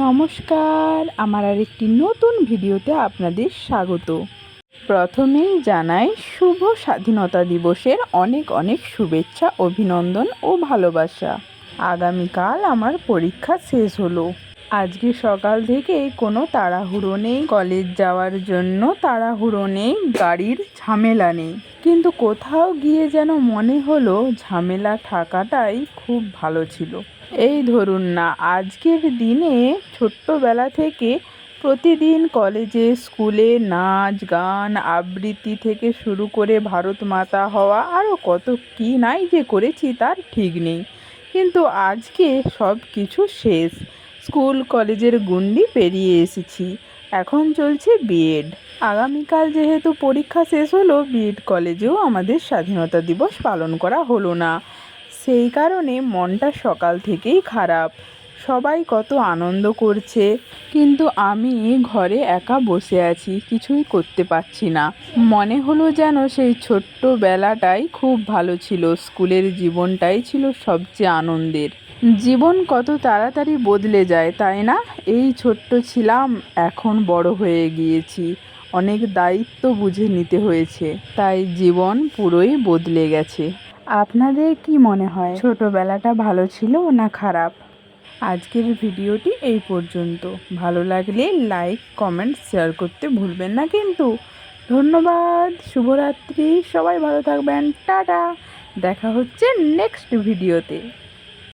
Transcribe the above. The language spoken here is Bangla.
নমস্কার, আমার আর একটি নতুন ভিডিওতে আপনাদের স্বাগত। প্রথমেই জানাই শুভ স্বাধীনতা দিবসের অনেক অনেক শুভেচ্ছা, অভিনন্দন ও ভালোবাসা। আগামীকাল আমার পরীক্ষা শেষ হলো। আজকে সকাল থেকে কোনো তাড়াহুড়ো নেই। কলেজ যাওয়ার জন্য তাড়াহুড়ো নেই, গাড়ির ঝামেলা নেই। কিন্তু কোথাও গিয়ে যেন মনে হলো ঝামেলা থাকাটাই খুব ভালো ছিল। এই ধরুন না, আজকের দিনে ছোট্টবেলা থেকে প্রতিদিন কলেজে স্কুলে নাচ, গান, আবৃত্তি থেকে শুরু করে ভারত মাতা হওয়া, আরও কত কী নাই যে করেছি তার ঠিক নেই। কিন্তু আজকে সব কিছু শেষ। স্কুল কলেজের গুন্ডি পেরিয়ে এসেছি। এখন চলছে বিএড আগামীকাল যেহেতু পরীক্ষা শেষ হলো বিএড কলেজেও আমাদের স্বাধীনতা দিবস পালন করা হলো না। সেই কারণে মনটা সকাল থেকেই খারাপ। সবাই কত আনন্দ করছে। কিন্তু আমি ঘরে একা বসে আছি, কিছুই করতে পারছি না। মনে হলো যেন সেই ছোট্টবেলাটাই খুব ভালো ছিল, স্কুলের জীবনটাই ছিল সবচেয়ে আনন্দের। জীবন কত তাড়াতাড়ি বদলে যায়, তাই না? এই ছোট্ট ছিলাম, এখন বড় হয়ে গিয়েছি। অনেক দায়িত্ব বুঝে নিতে হয়েছে, তাই জীবন পুরোই বদলে গেছে। আপনাদের কি মনে হয়, ছোটবেলাটা ভালো ছিল না খারাপ? আজকের ভিডিওটি এই পর্যন্ত। ভালো লাগলে লাইক, কমেন্ট, শেয়ার করতে ভুলবেন না কিন্তু। ধন্যবাদ, শুভরাত্রি, সবাই ভালো থাকবেন, টাটা। দেখা হচ্ছে নেক্সট ভিডিওতে।